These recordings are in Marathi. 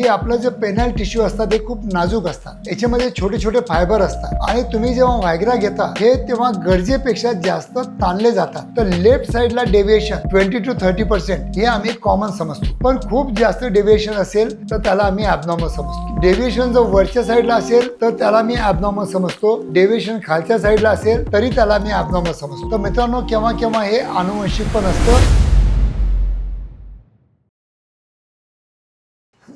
की आपलं जे पेनल टिश्यू असतात ते खूप नाजूक असतात. याच्यामध्ये छोटे छोटे फायबर असतात. आणि तुम्ही जेव्हा व्हायग्रा घेता हे तेव्हा गरजेपेक्षा जास्त ताणले जातात. तर लेफ्ट साईडला deviation twenty to thirty percent हे आम्ही कॉमन समजतो. पण खूप जास्त डेव्हिएशन असेल तर त्याला आम्ही ॲबनॉर्मल समजतो. डेव्हिएशन जर वरच्या साईडला असेल तर त्याला मी ॲबनॉर्मल समजतो. डेव्हिएशन खालच्या साईडला असेल तरी त्याला मी ॲबनॉर्मल समजतो. तर मित्रांनो केव्हा केव्हा हे अनुवंशिक पण असतं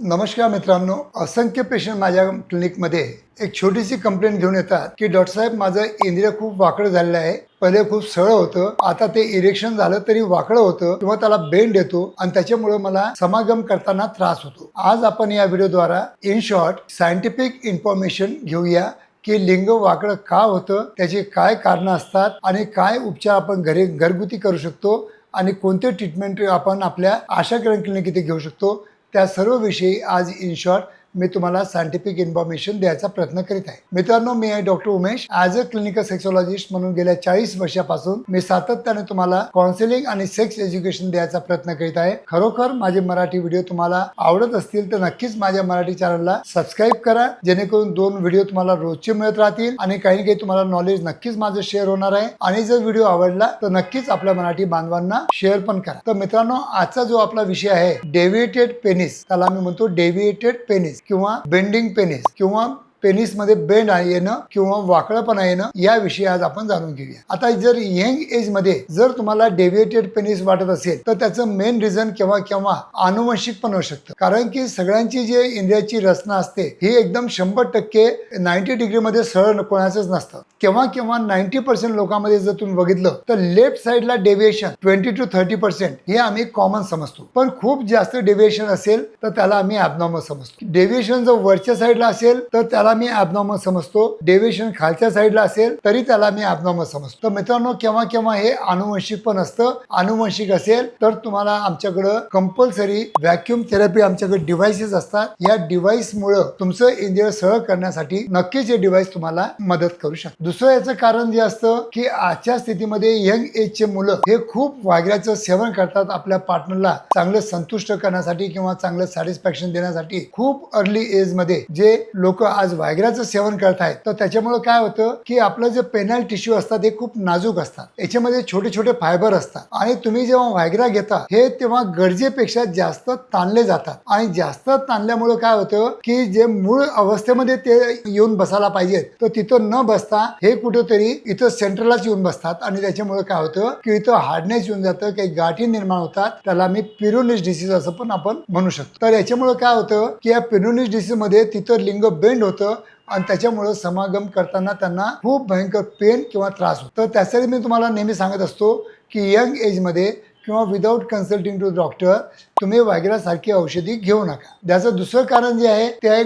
नमस्कार मित्रांनो असंख्य पेशंट माझ्या क्लिनिकमध्ये एक छोटीशी कंप्लेंट घेऊन येतात की डॉक्टर साहेब माझं इंद्रिय खूप वाकडं झालेलं आहे. पहिले खूप सरळ होतं आता ते इरेक्शन झालं तरी वाकडं होतं किंवा त्याला बेंड येतो आणि त्याच्यामुळे मला समागम करताना त्रास होतो. आज आपण या व्हिडिओद्वारा इन शॉर्ट सायंटिफिक इन्फॉर्मेशन घेऊया की लिंग वाकडं का होतं त्याचे काय कारणं असतात आणि काय उपचार आपण घरी घरगुती करू शकतो आणि कोणते ट्रीटमेंट आपण आपल्या आशा किरण क्लिनिक इथे घेऊ शकतो. त्या सर्व विषयी आज इन शॉर्ट मी तुम्हाला सायंटिफिक इन्फॉर्मेशन द्यायचा प्रयत्न करीत आहे. मित्रांनो मी आहे doctor Umesh. As a clinical sexologist म्हणून गेल्या चाळीस वर्षापासून मी सातत्याने तुम्हाला काउन्सिलिंग आणि सेक्स एज्युकेशन द्यायचा प्रयत्न करीत आहे. खरोखर माझे मराठी व्हिडिओ तुम्हाला आवडत असतील तर नक्कीच माझ्या मराठी चॅनलला सबस्क्राईब करा. जेणेकरून दोन व्हिडिओ तुम्हाला रोजचे मिळत राहतील आणि काही काही तुम्हाला नॉलेज नक्कीच माझं शेअर होणार आहे. आणि जर व्हिडिओ आवडला तर नक्कीच आपल्या मराठी बांधवांना शेअर पण करा. तर मित्रांनो आजचा जो आपला विषय आहे डेव्हिएटेड पेनिस त्याला मी म्हणतो डेव्हिएटेड पेनिस किंवा बेंडिंग पेनिस किंवा पेनिसमध्ये बेंड येणं किंवा वाकळपणा येणं याविषयी आज आपण जाणून घेऊया. आता जर यंग एजमध्ये जर तुम्हाला डेव्हिएटेड पेनिस वाटत असेल तर त्याचं मेन रिझन केव्हा केव्हा अनुवंशिक पण होऊ शकतं. कारण की सगळ्यांची जे इंद्रियाची रचना असते ही एकदम शंभर टक्के नाईन्टी डिग्री मध्ये सरळ कोणाचंच नसतं. केव्हा केव्हा नाईन्टी पर्सेंट लोकांमध्ये जर तुम्ही बघितलं तर लेफ्ट साईडला deviation twenty to thirty percent हे आम्ही कॉमन समजतो. पण खूप जास्त डेव्हिएशन असेल तर त्याला आम्ही ॲबनॉर्मल समजतो. डेव्हिएशन जर वरच्या साईडला असेल तर त्याला मी ॲबनॉर्मल समजतो. डेव्हिएशन खालच्या साईडला असेल तरी त्याला मी ॲबनॉर्मल समजतो. तर मित्रांनो केव्हा केव्हा हे अनुवंशिक पण असतं अनुवंशिक असेल तर तुम्हाला आमच्याकडं कंपल्सरी व्हॅक्युम थेरपी आमच्याकडे डिव्हाइसेस असतात. या डिव्हाइस मुळे तुमचं इंद्रिय सरळ करण्यासाठी नक्कीच हे डिव्हाइस तुम्हाला मदत करू शकतं. दुसरं याचं कारण जे असतं की आजच्या स्थितीमध्ये यंग एजचे मुलं हे खूप वाघऱ्याचं सेवन करतात आपल्या पार्टनरला चांगलं संतुष्ट करण्यासाठी किंवा चांगलं सॅटिस्फॅक्शन देण्यासाठी खूप अर्ली एजमध्ये जे लोक आज व्हायग्राचं सेवन करतायत तर त्याच्यामुळे काय होतं की आपलं जे पेनल टिश्यू असतात ते खूप नाजूक असतात. याच्यामध्ये छोटे छोटे फायबर असतात. आणि तुम्ही जेव्हा व्हायग्रा घेता हे तेव्हा गरजेपेक्षा जास्त ताणले जातात. आणि जास्त ताणल्यामुळे काय होतं की जे मूळ अवस्थेमध्ये ते येऊन बसायला पाहिजेत तर तिथं न बसता हे कुठेतरी इथं सेंट्रललाच येऊन बसतात. आणि त्याच्यामुळे काय होतं की इथं हार्डनेस येऊन जातं काही गाठी निर्माण होतात. त्याला मी पिरोनिस डिसीज असं पण आपण म्हणू शकतो. तर याच्यामुळे काय होतं की या पिरोनिस डिसीजमध्ये तिथं लिंग बेंड होतं. आणि त्याच्यामुळं समागम करताना त्यांना खूप भयंकर पेन किंवा त्रास होतो. तर त्यासाठी मी तुम्हाला नेहमी सांगत असतो की यंग एजमध्ये किंवा विदाऊट कन्सल्टिंग टू डॉक्टर तुम्ही वगैरेसारखी औषधी घेऊ नका. त्याचं दुसरं कारण जे आहे ते आहे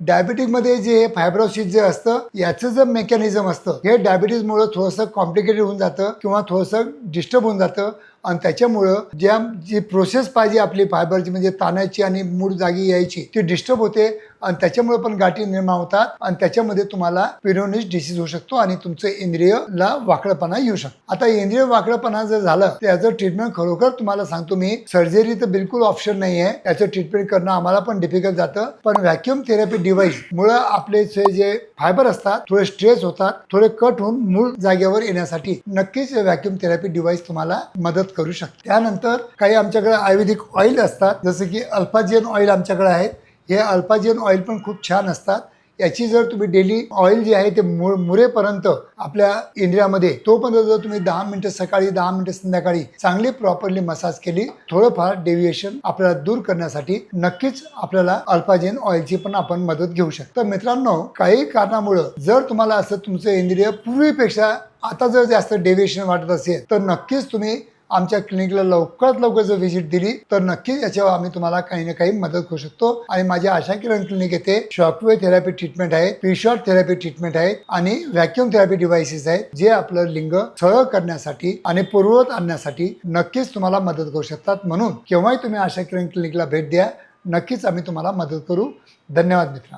डायबिटीकमध्ये जे फायब्रोसिस जे असतं याचं जे मेकॅनिझम असतं हे डायबिटीजमुळे थोडंसं कॉम्प्लिकेटेड होऊन जातं किंवा थोडंसं डिस्टर्ब होऊन जातं. आणि त्याच्यामुळं ज्या जी प्रोसेस पाहिजे आपली फायबरची म्हणजे ताणाची आणि मूळ जागी यायची ती डिस्टर्ब होते. आणि त्याच्यामुळे पण गाठी निर्माण होतात. आणि त्याच्यामध्ये तुम्हाला पिरोनिस डिसीज होऊ शकतो आणि तुमचं इंद्रियला वाकडपणा येऊ शकतो. आता इंद्रिय वाकडपणा जर झालं त्याचं ट्रीटमेंट खरोखर तुम्हाला सांगतो मी सर्जरी तर बिलकुल बिलकुल ऑप्शन नाही आहे याचं ट्रीटमेंट करणं आम्हाला पण डिफिकल्ट जातं. पण व्हॅक्युम थेरपी डिव्हाइस मुळे आपले जे जे फायबर असतात थोडे स्ट्रेस होतात थोडे कट होऊन मूळ जागेवर येण्यासाठी नक्कीच व्हॅक्युम थेरपी डिव्हाइस तुम्हाला मदत करू शकते. त्यानंतर काही आमच्याकडे आयुर्वेदिक ऑइल असतात. जसं की अल्फाजियन ऑइल आमच्याकडे आहेत. हे अल्फाजियन ऑइल पण खूप छान असतात. याची जर तुम्ही डेली ऑइल जे आहे ते मु मुरेपर्यंत आपल्या इंडियामध्ये तोपर्यंत जर तुम्ही दहा मिनिटं सकाळी दहा मिनिटं संध्याकाळी चांगली प्रॉपरली मसाज केली थोडंफार डेव्हिएशन आपल्याला दूर करण्यासाठी नक्कीच आपल्याला अल्पाजेन ऑइलची पण आपण मदत घेऊ शकतो. तर मित्रांनो काही कारणामुळं जर तुम्हाला असं तुमचं इंद्रिय पूर्वीपेक्षा आता जर जास्त डेव्हिएशन वाटत असेल तर नक्कीच तुम्ही आमच्या क्लिनिकला लवकरात लवकर जर व्हिजिट दिली तर नक्कीच याच्यावर आम्ही तुम्हाला काही ना काही मदत करू शकतो. आणि माझ्या आशा किरण क्लिनिक येथे शॉकवे थेरपी ट्रीटमेंट आहे प्रिशॉर्ट थेरपी ट्रीटमेंट आहे आणि व्हॅक्युम थेरपी डिव्हायसेस आहेत जे आपलं लिंग सरळ करण्यासाठी आणि पूर्ववत आणण्यासाठी नक्कीच तुम्हाला मदत करू शकतात. म्हणून केव्हाही तुम्ही आशा किरण क्लिनिकला भेट द्या नक्कीच आम्ही तुम्हाला मदत करू. धन्यवाद मित्रांनो.